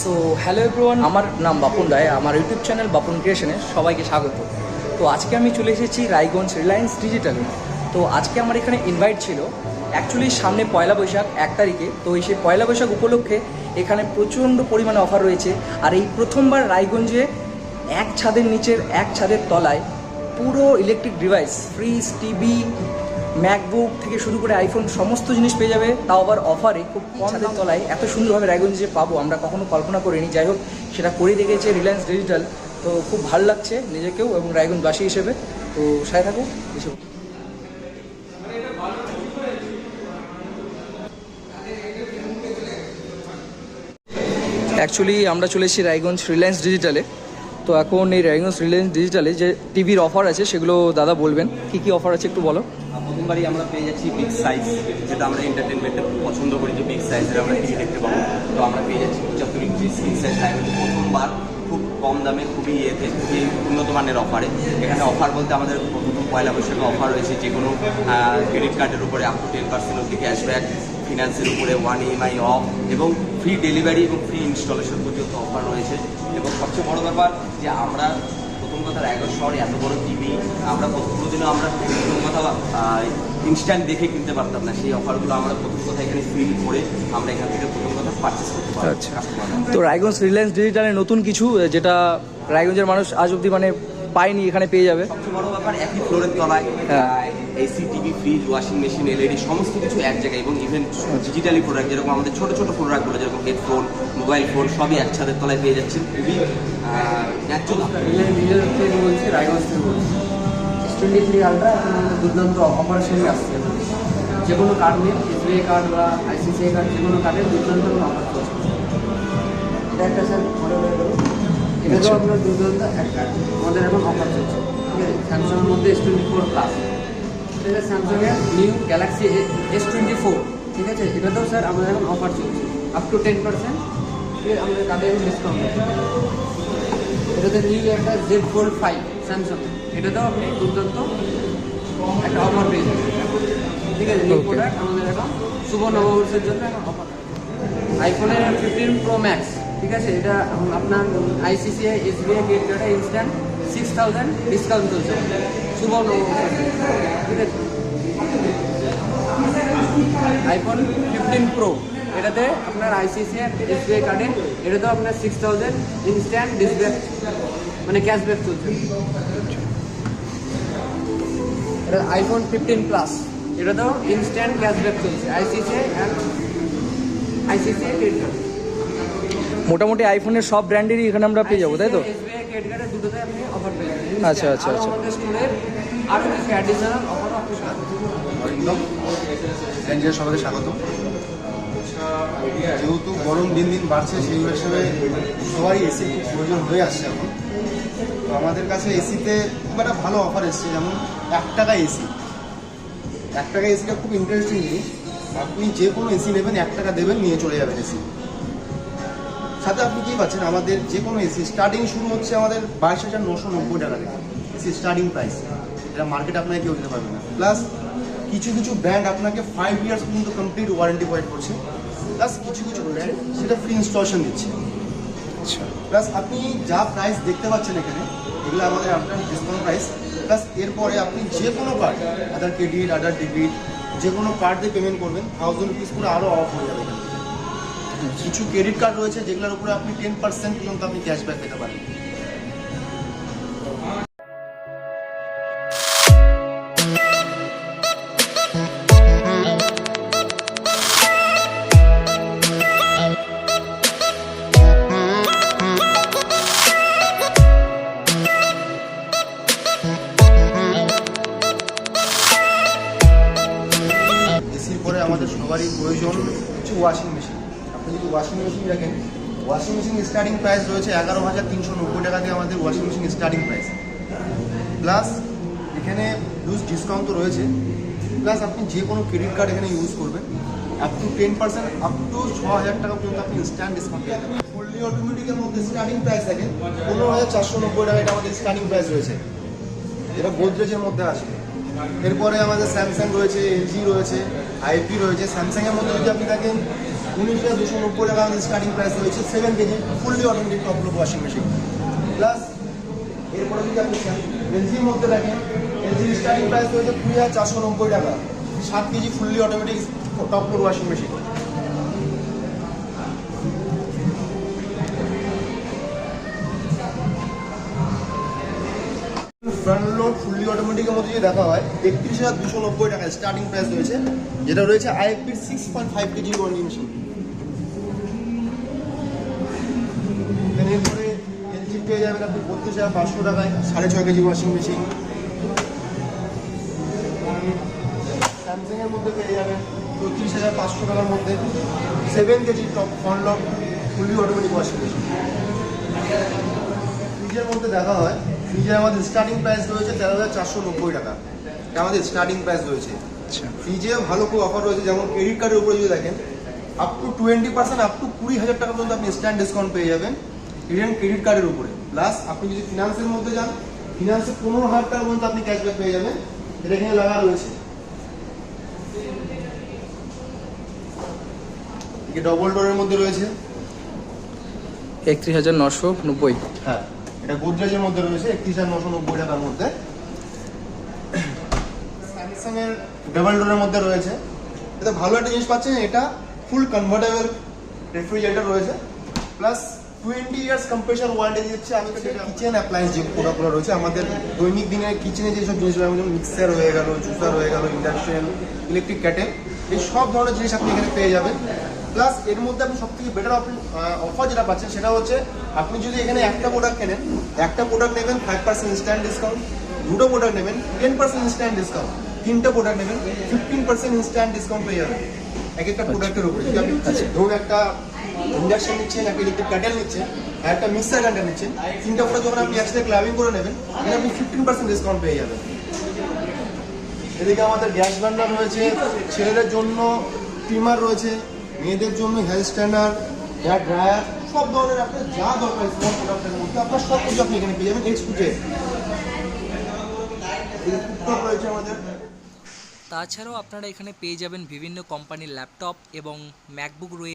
So hello everyone আমার নাম বাপন রায়, আমার ইউটিউব চ্যানেল বাপন ক্রিয়েশনে সবাইকে স্বাগত। তো আজকে আমি চলে এসেছি রায়গঞ্জ রিলায়েন্স ডিজিটালে তো আজকে আমার এখানে ইনভাইট ছিল অ্যাকচুয়ালি সামনে পয়লা বৈশাখ, এক তারিখে। তো এই সেই পয়লা বৈশাখ উপলক্ষে এখানে প্রচণ্ড পরিমাণে অফার রয়েছে। আর এই প্রথমবার রায়গঞ্জে এক ছাদের নিচের এক ছাদের তলায় পুরো electric device fridge TV MacBook থেকে শুরু করে আইফোন সমস্ত জিনিস পেয়ে যাবে। তাও আবার অফারে খুব কম ছাদের তলায় এত সুন্দরভাবে রায়গঞ্জ যে পাবো, আমরা কখনো কল্পনা করিনি। যাই হোক, সেটা করে দেখেছে রিলায়েন্স ডিজিটাল তো খুব ভালো লাগছে নিজেকেও এবং রায়গঞ্জবাসী হিসেবে। তো সাথে থাকুক এসব অ্যাকচুয়ালি আমরা চলে এসেছি রায়গঞ্জ রিলায়েন্স ডিজিটালে তো এখন এই রায়গঞ্জ রিলায়েন্স ডিজিটালে যে টিভির অফার আছে, সেগুলো দাদা বলবেন। কি কি অফার আছে একটু বলো? প্রথমবারই আমরা পেয়ে যাচ্ছি বিগ সাইজ যেটা আমরা এন্টারটেনমেন্টে পছন্দ করি যে বিগ সাইজের আমরা টিভি দেখতে পাবো। তো আমরা পেয়ে যাচ্ছি পঁচাত্তর ইঞ্চি স্ক্রিন সাইজ প্রথমবার খুব কম দামে, খুবই ইয়েতে খুবই উন্নত মানের অফারে এখানে অফার বলতে আমাদের পয়লা বৈশাখে অফার রয়েছে যে কোনো ক্রেডিট কার্ডের উপরে আপ টু টেন পার্সেন্ট অব্দি ক্যাশব্যাক ফিনান্সের উপরে ওয়ান ইএমআই অফ এবং ফ্রি ডেলিভারি এবং ফ্রি ইনস্টলেশন পর্যন্ত অফার রয়েছে। এবং সবচেয়ে বড় ব্যাপার যে আমরা শহরে এত বড় টিভি আমরা কোনোদিনও আমরা কথা ইনস্ট্যান্ট দেখে কিনতে পারতাম না সেই অফারগুলো আমরা প্রথম কথা এখানে ফিল করে আমরা এখান থেকে প্রথম কথা পারচেস করতে পারব আচ্ছা। তো রায়গঞ্জ রিলায়েন্স ডিজিটালে নতুন কিছু যেটা রায়গঞ্জের মানুষ আজ অব্দি মানে পায়নি এখানে পেয়ে যাবে সবচেয়ে বড় ব্যাপার একই ফ্লোরের তলায় হ্যাঁ। AC TV fridge washing machine LED সমস্ত কিছু এক জায়গায় এবং ইভেন ডিজিটালি প্রোডাক্ট যেরকম আমাদের ছোট ছোট প্রোডাক্টগুলো যেরকম হেডফোন মোবাইল ফোন সবই এক ছাদের তলায় পেয়ে যাচ্ছেন খুবই নিজের থেকে বলছি রায়গঞ্জ থেকে বলছি। টোয়েন্টি থ্রি আলট্রা এখন দুর্দান্ত অপারেশনই আসছে। যে কোনো কার্ড নিন এসবিআই কার্ড বা আইসিসিআই কার্ড যে কোনো কার্ডের দুর্দান্ত অফার চলছে এটা একটা স্যার মডেল হয়ে গেল এটা তো। আপনার দুর্দান্ত একটা আমাদের এখন অফার চলছে। ঠিক আছে? স্যামসাংয়ের মধ্যে এস টোয়েন্টি ফোর প্লাস এটা স্যামসাংয়ের new Galaxy S twenty four ঠিক আছে? এটাতেও স্যার আমাদের এখন অফার চলছে আপ টু টেন পার্সেন্ট আমাদের কার্ডে ডিসকাউন্ট এটাতে নিউ একটা জেড ফোল্ড ফাইভ স্যামসাং এটাতেও আপনি দুর্দান্ত একটা অফার পেয়ে যাবেন। ঠিক আছে? নিউ প্রোডাক্ট আমাদের এখন শুভ নববর্ষের জন্য এখন অফার আইফোনের ফিফটিন প্রো ম্যাক্স ঠিক আছে? এটা এখন আপনার আইসিসিআই এসবিআই ক্রেডিট কার্ডে ইনস্ট্যান্ট সিক্স থাউজেন্ড ডিসকাউন্ট চলছে। আছে আইফোন ফিফটিন প্রো এটাতে আপনার আইসিসিআই এসবিআই কার্ডে এটাতেও আপনার সিক্স থাউজেন্ড ইনস্ট্যান্ট ডিসব্যাক মানে ক্যাশব্যাক চলছে। এটা আইফোন ফিফটিন প্লাস এটাতেও ইনস্ট্যান্ট ক্যাশব্যাক চলছে। ICICI and ICICI credit card মোটামুটি আইফোনের সব ব্র্যান্ডেরই এখানে আমরা পেয়ে যাব তাই তো? ক্রেডিট দুটোতে আপনি অফার পেয়ে যাবেন। আচ্ছা, আচ্ছা, আচ্ছা। আমাদের স্টোরের আরও কিছু অ্যাডিশনাল অফারও আপনি একদম রেঞ্জের সবাইকে স্বাগত। যেহেতু গরম দিন দিন বাড়ছে সেই হিসাবে সবারই এসি প্রয়োজন হয়ে আসছে এখন। তো আমাদের কাছে এসিতে খুব একটা ভালো অফার এসছে যেমন এক টাকা এসি এক টাকা এসিটা খুব ইন্টারেস্টিং জিনিস। আপনি যে কোনো এসি নেবেন এক টাকা দেবেন নিয়ে চলে যাবেন এসি সাথে আপনি কি পাচ্ছেন? আমাদের যে কোনো এসি স্টার্টিং শুরু হচ্ছে আমাদের বাইশ হাজার নশো নব্বই টাকা থেকে। এসি স্টার্টিং প্রাইস এটা মার্কেট আপনাকে কেউ দিতে পারবে না। প্লাস কিছু কিছু ব্র্যান্ড আপনাকে ফাইভ ইয়ার্স পর্যন্ত কমপ্লিট ওয়ারেন্টি প্রোভাইড করছে। প্লাস কিছু কিছু ব্র্যান্ড সেটা ফ্রি ইনস্টলেশন দিচ্ছে। আচ্ছা। প্লাস আপনি যা প্রাইস দেখতে পাচ্ছেন এখানে এগুলো আমাদের আপনার ডিসকাউন্ট প্রাইস প্লাস এরপরে আপনি যে কোনো card other credit other debit যে কোনো কার্ড দিয়ে পেমেন্ট করবেন থাউজেন্ড রুপিস করে আরও অফ হয়ে যাবে এখান। কিছু ক্রেডিট কার্ড রয়েছে যেগুলোর উপরে আপনি টেন পার্সেন্ট পর্যন্ত আপনি ক্যাশব্যাক পেতে পারেন। আমাদের সবারই প্রয়োজন হচ্ছে ওয়াশিং মেশিন ওয়াশিং মেশিন রাখেন ওয়াশিং মেশিন স্টার্টিং প্রাইস রয়েছে এগারো হাজার তিনশো নব্বই টাকা দিয়ে আমাদের washing machine starting price plus এখানে ইউজ ডিসকাউন্ট তো রয়েছে। প্লাস আপনি যে কোনো ক্রেডিট কার্ড এখানে ইউজ করবেন। Up to ten percent up to ছ হাজার টাকা পর্যন্ত আপনি ইনস্ট্যান্ট ডিসকাউন্ট পেয়ে যাবেন। ফুললি অটোমেটিকের মধ্যে স্টার্টিং প্রাইস দেখেন, পনেরো হাজার চারশো নব্বই টাকা এটা আমাদের স্টার্টিং প্রাইস রয়েছে। এটা গোদরেজের মধ্যে আছে এরপরে আমাদের স্যামসাং রয়েছে এলজি রয়েছে আইপি রয়েছে। স্যামসাংয়ের মধ্যে যদি আপনি দেখেন উনিশ হাজার দুশো নব্বই টাকা আমাদের স্টার্টিং প্রাইস রয়েছে seven KG fully automatic top load washing machine plus এরপরে যদি আপনি এলজির মধ্যে দেখেন এলজির স্টার্টিং প্রাইস রয়েছে কুড়ি হাজার চারশো নব্বই টাকা। সাত KG fully automatic top load washing machine front load fully অটোমেটিকের মধ্যে যদি দেখা হয়, একত্রিশ হাজার দুশো নব্বই টাকা স্টার্টিং প্রাইস রয়েছে, যেটা রয়েছে আইএফপির six point five KG warning machine পেয়ে যাবেন আপনি বত্রিশ হাজার পাঁচশো টাকায় সাড়ে ছয় কেজি ওয়াশিং মেশিন স্যামসাংয়ের মধ্যে পেয়ে যাবেন চৌত্রিশ হাজার পাঁচশো টাকার মধ্যে। Seven KG top front lock fully automatic washing machine ফ্রিজের মধ্যে দেখা হয় ফ্রিজে আমাদের স্টার্টিং প্রাইস রয়েছে তেরো হাজার চারশো নব্বই টাকা। আমাদের স্টার্টিং প্রাইস রয়েছে। আচ্ছা। ফ্রিজেও ভালো খুব অফার রয়েছে যেমন ক্রেডিট কার্ডের উপরে যদি দেখেন up to twenty percent up to কুড়ি হাজার টাকা পর্যন্ত আপনি স্ট্যান্ড ডিসকাউন্ট পেয়ে যাবেন। ইন্ডিয়ান ক্রেডিট কার্ডের উপরে। প্লাস আপনি যদি ফিনান্সের মধ্যে যান ফিনান্সে পনেরো হাজার টাকা পর্যন্ত আপনি ক্যাশব্যাক পেয়ে যাবেন। এটা এখানে লাগা রয়েছে। ডবল ডোরের মধ্যে রয়েছে। একত্রিশ হাজার নশো নব্বই। হ্যাঁ এটা গোদরেজের মধ্যে রয়েছে একত্রিশ হাজার নশো নব্বই টাকার মধ্যে। স্যামসাং এর ডাবল ডোরের মধ্যে রয়েছে। এটা ভালো একটা জিনিস পাচ্ছেন এটা ফুল কনভার্টেবল রেফ্রিজারেটর রয়েছে। Plus twenty years compressor warranty দিচ্ছে আমি কিচেন অ্যাপ্লায়েন্স যে প্রোডাক্টগুলো রয়েছে আমাদের দৈনিক দিনে কিচেনে যেসব জিনিস যেমন মিক্সার হয়ে গেল জুসার হয়ে গেল ইন্ডাকশন ইলেকট্রিক ক্যাটেল এই সব ধরনের জিনিস আপনি এখানে পেয়ে যাবেন। প্লাস এর মধ্যে আপনি সব থেকে বেটার অফার যেটা পাচ্ছেন সেটা হচ্ছে আপনি যদি এখানে একটা প্রোডাক্ট কেনেন একটা প্রোডাক্ট নেবেন ফাইভ পার্সেন্ট ইনস্ট্যান্ট ডিসকাউন্ট দুটো প্রোডাক্ট নেবেন টেন পার্সেন্ট ইনস্ট্যান্ট ডিসকাউন্ট তিনটে প্রোডাক্ট নেবেন ফিফটিন পার্সেন্ট ইনস্ট্যান্ট ডিসকাউন্ট পেয়ে যাবেন। এক একটা প্রোডাক্টের উপরে। যদি আপনি ধরুন একটা ইন্ডাকশন নিচ্ছেন, একটা ইলেকট্রিক ক্যাটেল নিচ্ছেন, আর একটা মিক্সার গ্রাইন্ডার নিচ্ছেন, তিনটা প্রোডাক্ট যখন আপনি একসাথে ক্লাবিং করে নেবেন, তাহলে আপনি ফিফটিন পার্সেন্ট ডিসকাউন্ট পেয়ে যাবেন। এদিকে আমাদের গ্যাস বার্নার রয়েছে, ছেলেদের জন্য ট্রিমার রয়েছে, মেয়েদের জন্য হেয়ার স্ট্যান্ডার হেয়ার ড্রায়ার সব ধরনের আপনার যা দরকার স্মার্ট প্রোডাক্টের মধ্যে আপনার সব কিছু আপনি এখানে পেয়ে যাবেন। এক্সকুটে রয়েছে আমাদের। তাছাড়াও আপনারা এখানে পেয়ে যাবেন বিভিন্ন কোম্পানির ল্যাপটপ এবং ম্যাকবুক রয়েছে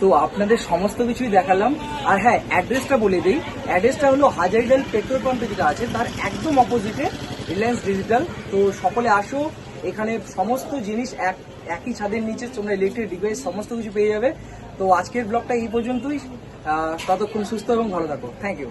তো আপনাদের সমস্ত কিছুই দেখালাম। আর হ্যাঁ অ্যাড্রেসটা বলে দিই। অ্যাড্রেসটা হলো হাজারিডাল পেট্রোল পাম্পে যেটা আছে, তার একদম অপোজিটে রিলায়েন্স ডিজিটাল তো সকলে আসো, এখানে সমস্ত জিনিস এক, একই ছাদের নিচে তোমরা ইলেকট্রিক ডিভাইস সমস্ত কিছু পেয়ে যাবে। তো আজকের ব্লগটা এই পর্যন্তই। ততক্ষণ সুস্থ এবং ভালো থাকো। Thank you